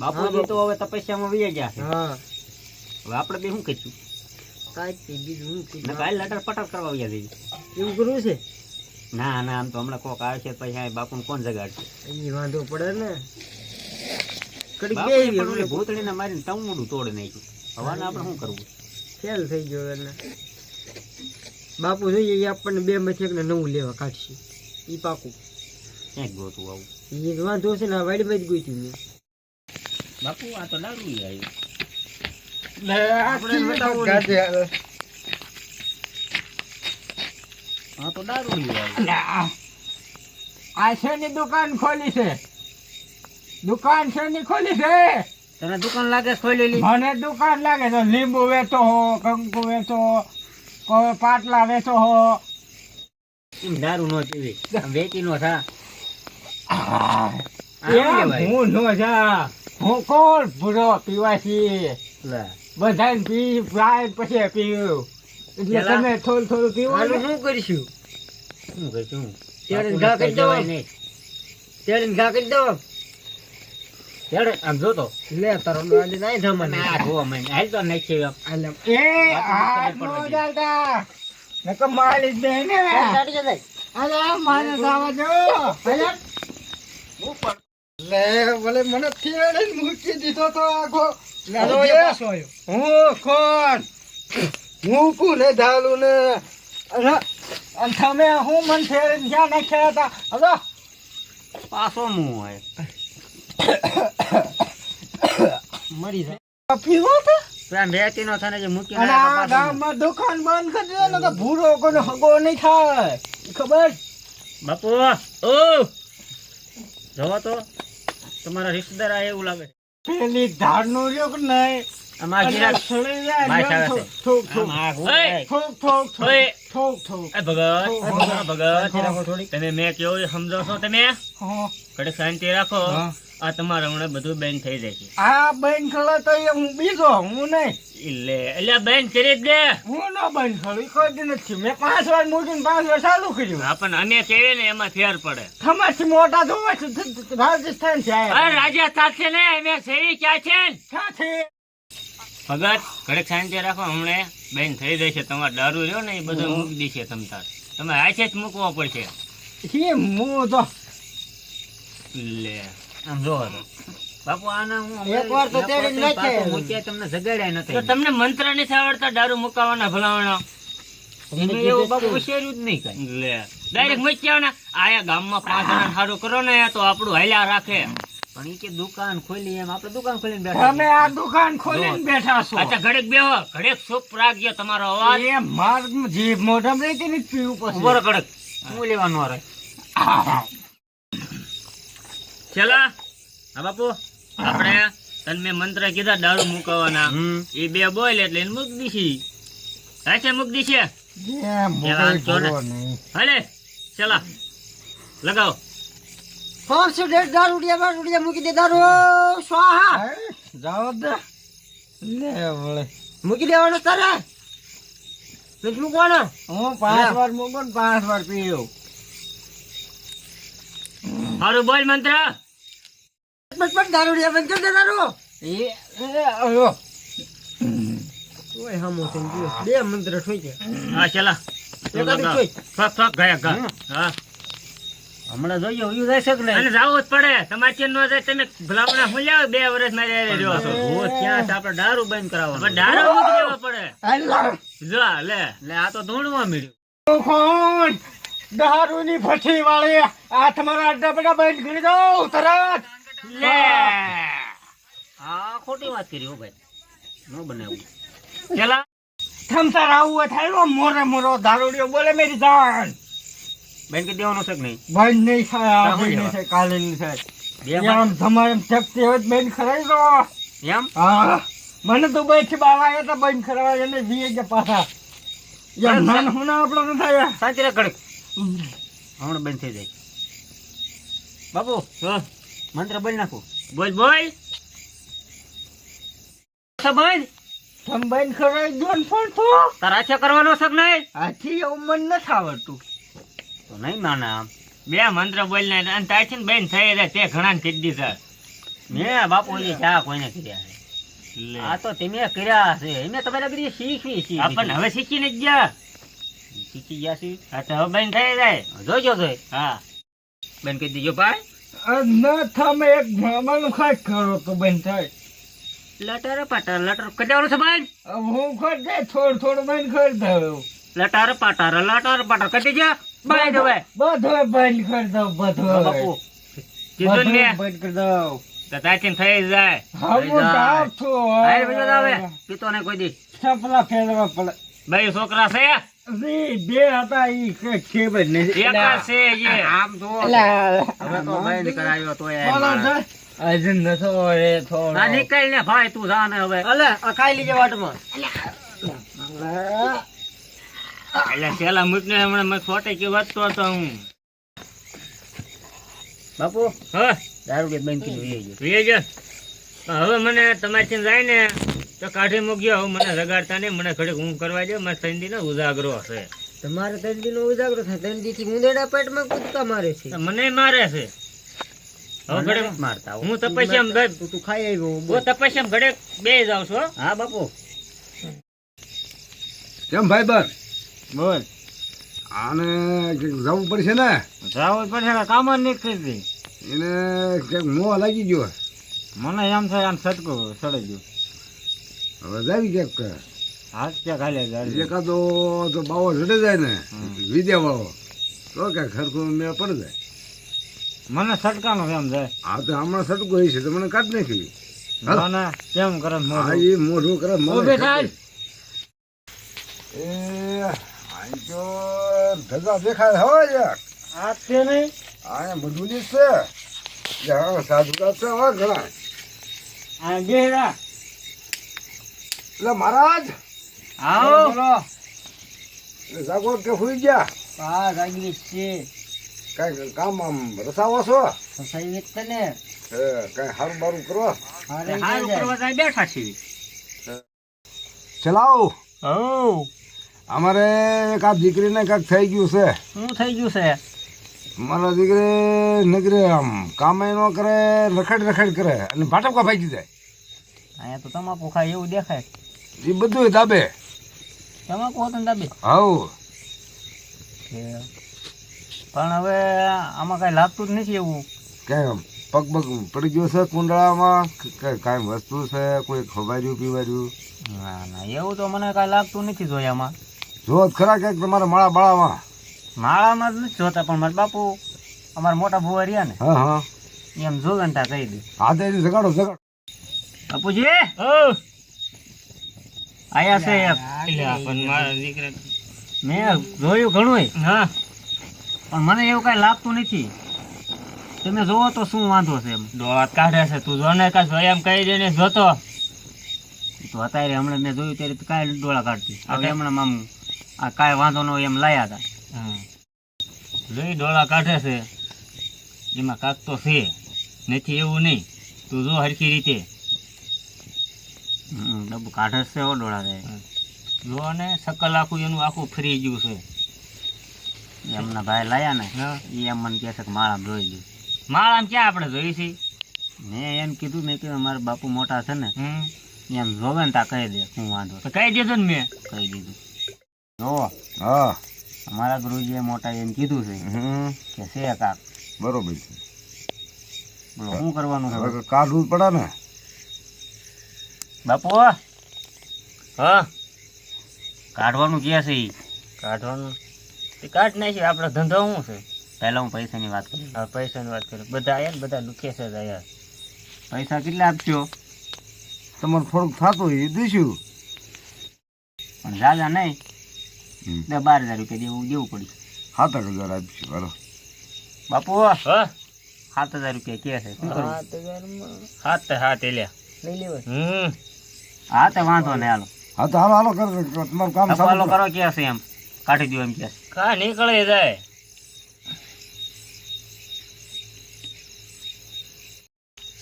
બાપુજી તો હવે તપસ્યામાં વહી ગયા છે. હવે આપણે બે શું કરીશું? કાંઈ બીજું હું કાલે લટર પટર કરવા વહી જઈએ એવું કરવું છે? ના ના આમ તો હમણાં કોક આવે છે પછી આ બાપુને કોણ જગાડશે? એની વાંધો પડે ને. કડીક બાપુએ ઓલી ભૂતળીને મારીને ટવમુડું તોડી નાખ્યું. હવે આને આપણે શું કરવું? ફેલ થઈ ગયો એટલે બાપુ જોઈએ આપણને બે માંથી એકને નવું લેવા કાઢશે. ઈ પાકું. ક્યાંક ગોતું આવું? વાંધો છે ને આ વાડીમાં જ ગોઈતું મેં. બાપુ આ તો દારૂ આવ્યું. હા તો દારૂ આ. શેની દુકાન ખોલી છે? દુકાન શેની ખોલી છે? તને દુકાન લાગે ખોલી ખોલેલી? મને દુકાન લાગે છે. લીંબુ વેચો હો કંકુ વેચો કોઈ પાટલા વેચો હો. દારૂ નો પીવી વેચી નો થા. હું નો જા. હું કોણ ભૂરો પીવાથી? બધાને પી પાય પછી પીવું. એટલે તમે થોડું થોડું પીવો શું કરીશું? શું કહીશું ત્યારે ઘા કરી દો. ત્યારે ઘા કરી દો. હેડે, આમ જોતો. લે તારો આજે નહીં આ જોવા માંડ. હાલ તો નાખીએ આમ. એ બાપુને નો પડવા ચાલતા નકર મારી જ બેન હે. દાડી અરે મારે જવા. દો અરે લે ભલે મને થેડે મૂકી દીધો તો આખો આવ્યો. હું કોણ? હું કોને ધાલું ને અરે અને તમે હું મન ફેરીને ક્યાં નાખ્યા હતા? હવે પાછો મું હોય. મરી જાય. પીવો તો. પેલા વેચી નો થાય ને મૂકી ગામમાં દુકાન બંધ કરી દે ને ભૂરો કોઈને હગો નહીં થાય. ખબર? બાપુ ઓ! જોવો તો તમારા રિશ્તેદાર આ એવું લાગે પેલી ધારનું રહ્યો કે નહીં? જાય એ ભગત ભગત તમે મેં કેવું સમજો છો તમે? હા. શાંતિ રાખો. આ તમારે હમણાં બધું બેન થઈ જશે આ બેન ખળે તો એ હું બીજો હું નહીં. એટલે એટલે બેન કરી જ દે. હું ના બેન ખળી કોઈ નથી મેં પાંચ વાર મૂકીને પાંચ વાર ચાલુ કર્યું. આપણને અમે કહીએ ને એમાં ફેર પડે. થમાથી મોટા જોવા છે રાજસ્થાન છે અરે આયા. રાજા ને અમે સેવી ક્યાં છે ને? ક્યાંથી? ભગત ઘડે શાંતિ રાખો હમણાં બેન થઈ જશે તમારે દારૂ રહ્યો ને એ બધું મૂકી દેશે તમ તાર તમે છે જ મૂકવો પડશે. કેમ હું તો લે આમ જોવો બાપુ આના હું એક તો તેડી નાખે. પાછો મૂક્યા તમને જગાડ્યા તો તમને મંત્ર નથી આવડતા દારૂ મુકાવાના ભલાવાના એને એવું બાપુ હોશિયાર્યું જ નહીં કાંઈ. લે. ડાયરેક્ટ મૂકી આયા ગામમાં પાંચ જણા સારું કરો ને તો આપણું હાલ્યા રાખે. પણ એ કે દુકાન ખોલી એમ. આપણે દુકાન ખોલીને બેઠા તમે આ દુકાન ખોલીને બેઠા છો. અચ્છા ઘડીક બેહો. ઘડેક ચૂપ રાખજો તમારો અવાજ. એ જીભ મોઢામાં પીવું પછી. રહો હું લેવાનું અરે ચલા હા બાપુ. આપણે તને મેં મંત્ર કીધા દારૂ મુકવાના. એ બે બોલ એટલે એને મૂકી હા છે મૂકી દીશે. હલે ચલા લગાવો. પાંચસો ડેઢ દારૂડિયા બારૂડિયા મૂકી દે દારૂ. સ્વાહા. જાવ દે. લે વળે. મૂકી દેવાનો તારે. મૂકવાનો. હું પાંચ. વાર મૂકો ને પાંચ વાર પીવું. મારું બોલ મંત્ર. બસ બસ દારૂડિયા બંધ કરી દે દારૂ. એ એ, ઓય હામો થઈ ગયો. બે મંત્ર ઠોઈ હા ચલા. તું એકાદી લગાવ. જોઈ. ફક ફક ગયા ગા હા. હમણાં જોઈએ ઉયું જાય છે કે નહીં? અને જાવું જ પડે. તમારે ચેન નો જાય તમે ભલામણા હું લ્યાવો બે વર્ષમાં રહ્યો છો ક્યાં આપણે દારૂ બંધ કરાવવાનું. દારૂ મૂકી દેવો પડે. જો લે. એટલે આ તો ધૂણવા મળ્યું કોણ દારૂની ભઠ્ઠી વાળી આ તમારા ડબડા બંધ કરી દો તરત લે. હા ખોટી વાત કરી હો ભાઈ. ન બનાવું ચલા થમતાર આવું એ થાય મોરે મોરો દારૂડિયો બોલે મેરી જાન. બેન કે દેવાનું છે કે નહીં? બંધ નહીં થાય આ નહીં થાય કાલે નહીં થાય. આમ તમારે શક્તિ હોય બેન ખરાઈ દો. એમ? હા. મને તો બેથી બાવા એ તો બંધ ખરાવા એને વીએ કે પાછા. યાર મન હું ના આપણો ન થાય સાચી રે ઘડીક. હમણાં બંધ થઈ જાય. બાપુ હા, મંત્ર બોલ નાખો. બોલ બોલ. બંધ. સંબંધ બંધ કરાવી દો ને પણ તો. તારા છે કરવાનો શક નહીં? આથી એવું મન નથી આવડતું તો નહીં માના બે મંત્ર બોલ ને અને તારથી ને બેન થઈ જાય તે ઘણા ને કહી દીધા. મેં બાપુજી ચા કોઈને કર્યા આ તો તમે કર્યા છે. એમે તમારે બધી શીખવી છે આપણને હવે શીખીને જ ગયા. શીખી ગયા છે હા તો હવે બંધ થઈ જાય. જોજો જોઈ. હા. બેન કહી દીજો ભાઈ. ન તમે એક ભ્રમણ ખાટ કરો તો બંધ થાય. લટર પટર લટર કજાવાનું છે ભાઈ હવે હું ખોટ જાય થોડું થોડું બંધ કરી દઉં. લટર પટર લટર પટર કદી જા ભાઈ જો બધો બંધ કરી દઉં બધો બાપુ. કીધું ને બંધ કરી દઉં. તો થઈ જાય. હા હું જાઉં હાય બીજો આવે. પીતો નહીં કોઈ દી. ચપલા ફેરવા પડે. બે છોકરા છે. બે હતા ઈ છે ખબર નથી છે એ. આમ જો હવે તો બંધ કરાયો તો થોડો ના નીકળ ને ભાઈ તું જા ને હવે. અલે આ ખાઈ લીજે વાટમાં. એટલે છેલ્લા મૂકને હમણાં મેં ખોટે કે વધતો હતો હું. બાપુ હા. દારૂ કે બંધ કરી હવે મને તમારી જાય ને તો કાઢી મૂક્યો હવે મને રગાડતા નહીં મને ઘડીક હું કરવા દે મારે ત્રણ દી ઉજાગરો હશે. તમારે ત્રણ નો ઉજાગરો થાય ત્રણ દી થી ઉંદેડા પેટમાં કૂદકા મારે છે. મને મારે છે. હવે ઘડીક મારતા હું. તપસ્યામાં તું તું ખાઈ આવ્યો હું તપસ્યામાં ઘડીક બે જાઉં છું હા. બાપુ. કેમ ભાઈ બર બોલ. આને જવું પડશે ને? જાવું પડશે કામ જ નહીં કરતી એને મોહ લાગી ગયો મને એમ થાય આમ સટકું સડી ગયું. હવે જાવી ક્યાંક હાથ ત્યાં ખાલી જાય એકાદો તો બાવો ચડે જાય ને વિદ્યા વાળો. તો ક્યાંક ખરખું મેળ પડી જાય. મને સટકાનો એમ જાય આ તો હમણાં સટકો હોય છે તો મને કાઢ નાખી. હાલ. મને કેમ કરે હા મોઢું? એ મોઢું કરે ઊભી થાય. એ તો ધજા દેખાય હવે યાર. આ છે નહીં. આ મજૂરી છે. યા સાધુતા છે હો ઘણા. આ ગેરા એટલે મહારાજ. આવો. બોલો એટલે જાગો કે હોઈ ગયા? હા જાગી છે કઈ કામ આમ રસાવો છો? સહી તને હે કઈ હારું બારું કરો? હારે કરવા જાય બેઠા છીએ. ચલાવો. ઓ અમારે એક આ દીકરીને કાંઈક થઈ ગયું છે. શું થઈ ગયું છે? મારા દીકરી નગરે આમ કામે ન કરે રખડ રખડ કરે અને ભાટકવા ભાગી જાય. અહીંયા તો તમાકુ ખાય એવું દેખાય. એ બધું દાબે. તમાકુ હોતું ને દાબી? હાઉ. પણ હવે આમાં કઈ લાગતું જ નથી એવું. કેમ પગ પગ પડી ગયો છે કુંડળામાં? કાંઈ વસ્તુ છે? કોઈ ખવાર્યું પીવાર્યું? ના ના એવું તો મને કઈ લાગતું નથી જોયામાં. જો જ ખરા ક્યાંક તમારા માળા બાળામાં. માળામાં જ નથી જોતા પણ મારા બાપુ અમારા મોટા ભુવા રહ્યા ને હા હા. એમ જોવે ને તા કહી દે. હાથે જગાડો જગાડો બાપુજી! ઓ આયા છે પણ મારા દીકરા મેં જોયું ઘણું હા. પણ મને એવું કઈ લાગતું નથી. તમે જોવો તો શું વાંધો છે એમ. ડોળા કાઢે છે. તું જોને કા જોયા એમ કહી દે ને જોતો. તો અત્યારે હમણાં મેં જોયું ત્યારે તો કાંઈ ડોળા કાઢતી. હવે હમણાં આમ આ કાંઈ વાંધો ન હોય એમ લાયા હતા. હા. જોઈ ડોળા કાઢે છે. એમાં કાક તો છે. નથી એવું નહીં. તું જો હરખી રીતે. ડબ્બુ કાઢે જ છે હો ડોળા જો ને સકલ આખું એનું આખું ફ્રી ગયું છે. એમના ભાઈ લાયા ને એ એમ મને કહે છે કે માળા જોઈ લે માળામાં ક્યાં આપણે જોઈ છે? મેં એમ કીધું મેં કીધું મારા બાપુ મોટા છે ને હમ. એમ જોવે ને તા કહી દે શું વાંધો તો કહી દીધું ને મેં. કહી દીધું. જોવો હા અમારા ગુરુજીએ મોટા એમ કીધું છે હમ. કે છે કાક. બરોબર છે. બોલો શું કરવાનું છે? કાઢવું જ પડે ને. બાપુ? હા? કાઢવાનું ક્યાં છે ઈ? કાઢવાનું? એ કાઢ નાખી આપણો ધંધો શું છે? પહેલાં હું પૈસાની વાત કરું. હા પૈસાની વાત કરું. બધા આયા ને બધા દુખે છે જ આયા. પૈસા કેટલા આપશો? તમારે થોડુંક થતું હોય એ દઈશું. પણ જાજા નહીં. દસ બાર હજાર રૂપિયા દેવું દેવું પડ્યું સાત આઠ હજાર આપીશું બરો બાપુ? હા? સાત હજાર રૂપિયા કે છે? સાત હજાર હાથ સાત હાથ એલ્યા લઈ લેવા હમ. હા તે વાંધો નહીં હાલો. હા તો હાલો હાલો કરો. તમારું કામ હાલો કરો. ક્યાં છે એમ? કાઢી દો એમ કે. કા નીકળે જાય.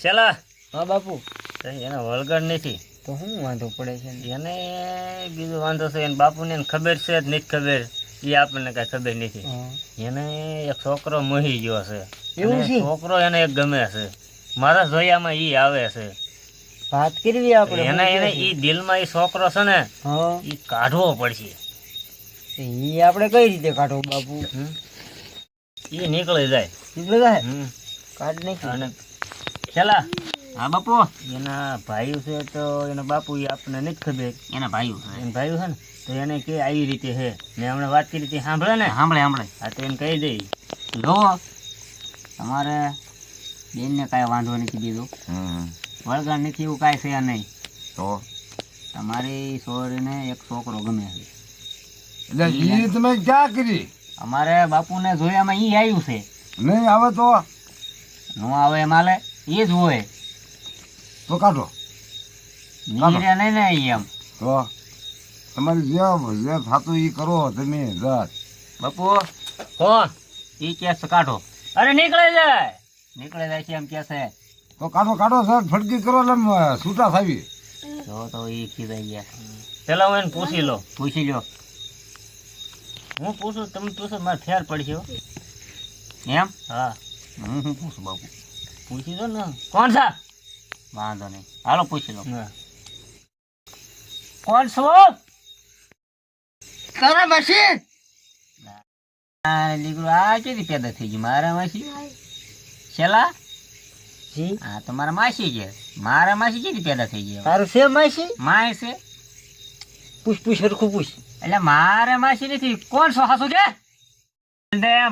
ચલા. હા બાપુ. એને વળગડ નથી. તો શું વાંધો પડે છે એને બીજો વાંધો છે એને બાપુને એને ખબર છે જ નથી ખબર. એ આપણને કઈ ખબર નથી. એને એક છોકરો મોહી ગયો છે. એવું છોકરો એને એક ગમે છે. મારા જોયામાં એ આવે છે. વાત કરવી આપણે એને એને ઈ દિલમાં ઈ છોકરો છે ને હા. ઈ કાઢવો પડશે. એ આપણે કઈ રીતે કાઢો બાપુ? હમ? ઈ નીકળી જાય. નીકળી જાય? કાઢ નાખી. અને છેલ્લા. હા બાપુ. એના ભાઈઓ છે તો એના બાપુ એ આપણને નથી ખબર. એના ભાઈઓ એના ભાઈઓ છે ને તો એને કે આવી રીતે છે મેં હમણાં વાત કરી હતી સાંભળે ને? સાંભળે સાંભળે. હા તો એને કહી દઈ જો તમારે બેનને કાંઈ વાંધો નથી દીધો વળગા નથી એવું કાંઈ છે નહીં. તો? તમારી છોરીને એક છોકરો ગમે છે. એટલે એ તમે ક્યાં કરી? અમારે બાપુને જોયામાં ઈ આવ્યું છે. નહીં આવે તો? નો આવે માલે એ જ હોય. તો કાઢો. નીરે નહીં ને એમ. તો? તમારે જે જે થતું એ કરો તમે જાત બાપુ કોણ ઈ કેસ કાઢો. અરે નીકળે જાય. નીકળે જાય છે એમ કે છે. તો કાઢો કાઢો સર ફટકી કરો એટલે છૂટા થાવી. તો તો ઈ ખીજાઈ ગયા પેલા હું એને પૂછી લો. પૂછી લો. હું પૂછું તમે પૂછો મારે ફેર પડશે એમ? હા. હું હું પૂછું બાપુ? પૂછી લો ને. કોણ છે વાંધો નહીં. હાલો પૂછી લો. કોણ છો? તારા મશીન આ દીકરો આ કેવી પેદા થઈ ગઈ મારા માસી? છેલ્લા? જી હા તો મારા માસી છે. મારા માસી કેવી પેદા થઈ ગયા. તારું છે માસી? માય છે. પૂછ પૂછ સરખું પૂછ. એટલે મારે માસી નથી. કોણ છો હાસુ કે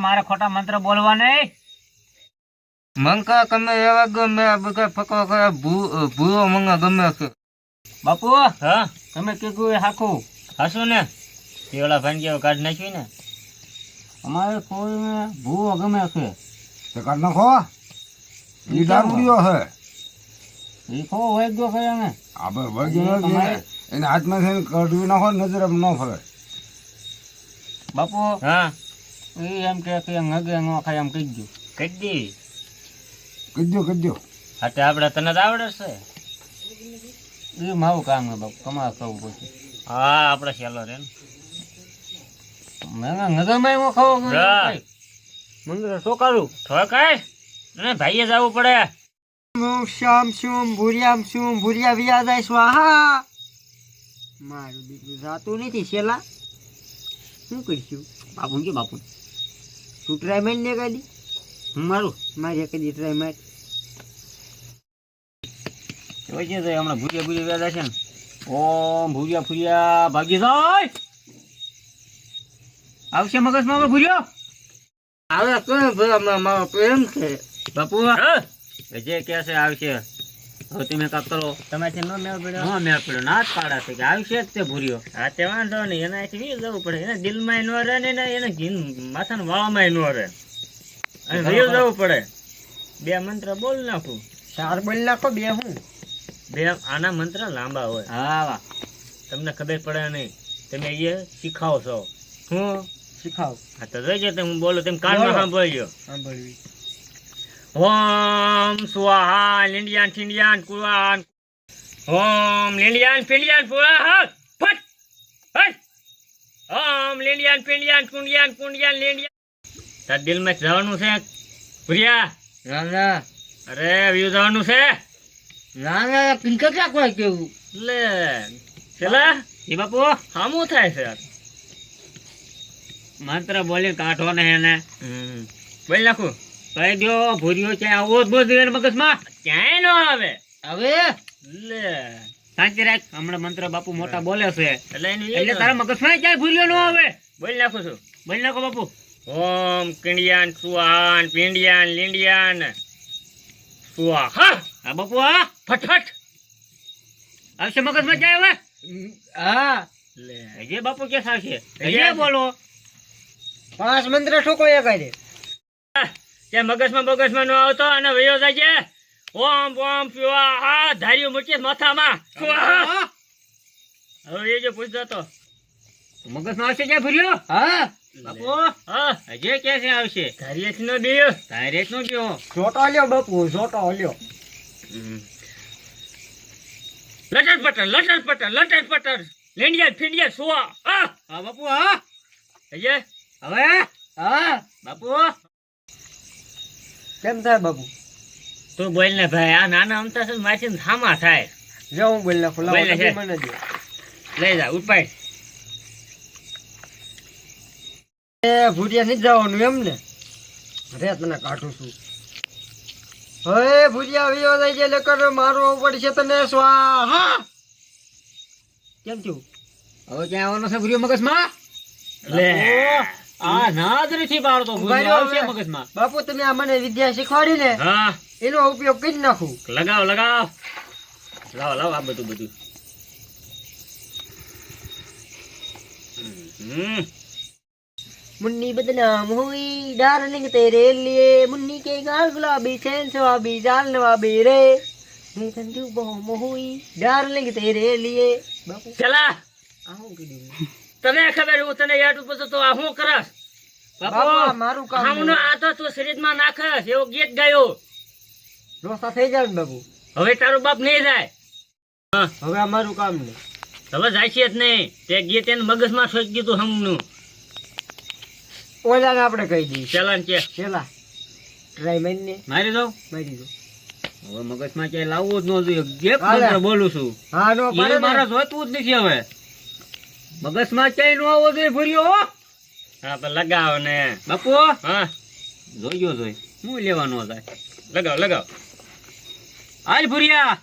મારે ખોટા મંત્ર બોલવા નહીં. મંકા ગમે એવા ગમે બગા ફકો ભૂવો મંગા ગમે બાપુ હા? તમે કીધું એ હાખું? હાસુ ને. પેલા ભાંગ્યા કાઢ નાખ્યું ને. અમારે કોઈ ભૂવો ગમે છે. તો કાઢ નાખો. એ દારૂડિયો છે એ હોય ગયો છે એને. હાથમાં નાખો નજર ન ફરે. બાપુ હા. એ એમ કે કે નગે નો ખાય એમ કહી ગયું. કહી દી? કીધો કીધો હા તે આપણે તને જ આવડે છે? એ મારું કામ હે બાપુ. તમારે કરવું પછી હા આપણે ચાલો રે મેં નગરમાં ખાવો મંગળ શું કરું ઠોકાય ને ભાઈએ જવું પડે. શ્યામ છું ભૂરિયામ શું ભૂરિયા વિયા જાય સ્વાહા મારું દીકરું જાતું નથી શેલા શું કરીશું? બાપુ કે બાપુ? તું ટ્રાય મારી ને કાઢી? હું મારું? મારી કદી ટ્રાય મારી જોઈ છે હમણાં ભૂરિયા ભૂરિયા વ્યાજ છે ને? ઓમ ભૂરિયા ફૂરિયા ભાગી જાય. આવશે મગજમાં ભૂર્યો? આવે મારો પ્રેમ છે. બાપુ જે કે છે આવશે. હવે તમે કાક કરો. તમારે ન મેળ પડ્યો? ન મેળ પડ્યો. ના જ પાડા છે કે આવશે જ તે ભૂર્યો હા તે વાંધો નહીં. એનાથી વી જવું પડે. એને દિલમાં ન રહે ને એને ઘીન માથાના વાળામાં ન રહે. અને વી જવું પડે. બે મંત્ર બોલ નાખું. ચાર બોલ નાખો બે હું? બે આના મંત્ર લાંબા હોય. હા તમને ખબર પડે નહીં. તમે એ શીખાવો છો. હું શીખાવ. હા તો જોઈજો તે હું બોલું તેમ કાનમાં. સાંભળજો. સાંભળવી ઓમ સ્વાહા લીંડિયાન ઠીંડિયાન કુવાન ઓમ લીંડિયાન પિંડિયાન પુઆહા ફટ ફટ ઓમ લીંડિયાન પિંડિયાન કુંડિયાન કુંડિયાન લીંડિયાન તાર દિલમાં જવાનું છે પ્રિયા ના ના અરે વ્યુ જવાનું છે ના ના પિંકર ક્યાં કોઈ કેવું લે પેલા એ બાપુ હામું થાય છે મંત્ર બોલી કાઢો ને એને બોલ નાખું કહી દો ભૂર્યો છે આવો જ એને મગજમાં. ક્યાંય નો આવે. હવે? લે. સાચી રાખ. હમણાં મંત્ર બાપુ મોટા બોલે છે. એટલે એટલે તારા મગજમાં ક્યાંય ભૂલ્યો નો આવે? બોલી નાખું છું. બોલી નાખો બાપુ. ઓમ કિંડિયાન સુહાન પિંડિયાન લીંડિયાન. સુહા હા. બાપુ હા. ફટફટ. આવશે મગજમાં ક્યાંય હવે? હા. લે. જે બાપુ કે આવશે જે બોલો. પાંચ મંત્ર ઠોકો એ કરે કે મગજમાં મગજમાં ન આવતો અને વયો જાય ઓમ ઓમ આ ધાર્યું મૂકીએ માથામાં. હવે એ જે પૂછતો હતો મગજમાં આવશે ક્યાં ભર્યો હા? બાપુ હા. હજે કે છે આવશે? ધાર્યેશ નો દિયો ધાર્યેશ નો કયો જોટો લ્યો બાપુ જોટો લ્યો લટર પટર લટર પટર લટર પટર લેંડિયા ફિંડિયા સુવા. હા બાપુ હા. હજે? હવે? હા બાપુ. કેમ થાય બાપુ? તું બોલ ને ભાઈ આ નાના અમતા છે માસી થામા થાય. જો હું બોલી નાખું લાવો મને દે. લઈ જા ઉપાય એ ભૂરિયા નહીં જવાનું એમ ને? રે તને કાઢું છું. હવે ભૂરિયા વિયો થઈ જાય એટલે મારો પડશે તને સ્વાહા! કેમ થયું? હવે ક્યાં આવવાનો છે ભૂરિયો મગજમાં? લે. આ ના જ નથી પાડતો ઉભા રહ્યો આવશે હવે. મગજમાં બાપુ તમે આ મને વિદ્યા શીખવાડી ને હા એનો ઉપયોગ કરી નાખું લગાવ લગાવ લાવો લાવો આ બધું બધું હમ मुन्नी बदनाम हुई डार्लिंग तेरे लिए मुन्नी के गाल गुलाबी चैन स्वाबी जाल नवाबी रे मैं संजू बम हुई डार्लिंग तेरे लिए बापू ચલા આ હું કીધું તને ખબર હું તને યાદ ઉપર તો આ શું કરસ બાપુ મારું કામ હામનો આ તો તું શરીરમાં નાખસ એવો ગીત ગાયો. રોસ્તા થઈ જાય બાપુ. હવે તારો બાપ નહીં જાય. હવે અમારું મારું કામ નહીં. હવે જાય છે જ નહીં. તે ગીત એને મગજમાં સોચી દીધું હમનું. ઓલાને આપણે કહી દઈએ ચલન કે. ચલા ટ્રાય મારીને મારી દઉં? મારી દો હવે મગજમાં ક્યાંય લાવવું જ ન જોઈએ. જે બોલું છું. હા મારે ને. જોઈતું જ નથી હવે. મગજમાં ક્યાંય નો આવો જોઈએ ભૂર્યો હો. હા તો લગાવ ને. બાપુ હા. જોઈજો જોઈ. હું લેવા થાય લગાવ લગાવ. હાલ ભુરિયા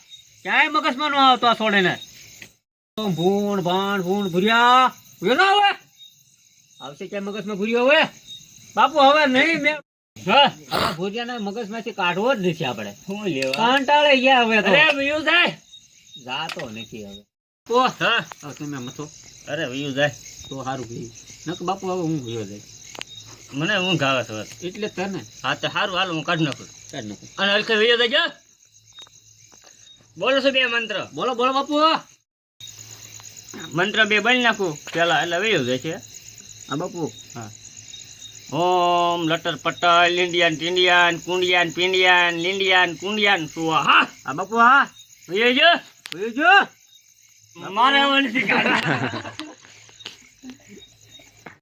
ક્યાંય મગજમાં નો આવતો આ છોડે ને ભૂણ ભાણ ભૂણ ભૂરિયા. ભૂર્યો ના આવે આવશે ક્યાંય મગજમાં ભૂર્યો હવે બાપુ હવે નહીં મેં હા. હવે ભૂરિયાને મગજમાંથી કાઢવો જ નથી આપણે. શું લેવા? કંટાળે ગયા હવે અરે વયું જાય જાતો નથી હવે. ઓ હા. હવે તમે મથો અરે વયું જાય. તો સારું ગયું નક બાપુ હવે હું ગયો જાય. મને ઊંઘ આવે છે એટલે તને. હા તો સારું હાલ હું કાઢી નાખું. કાઢ નાખું. અને હલકે વયો જજો બોલો છો બે મંત્ર? બોલો બોલો બાપુ મંત્ર બે બની નાખું. પેલા એટલે વયો જાય છે. હા બાપુ. હા. ઓમ લટર પટલ ઇન્ડિયન ટિંડિયન કુંડિયાન પિંડિયાન લીંડિયાન કુંડિયાન સુવા. હા. બાપુ હા. વયો જો જોયું? જો મારે કાઢવા.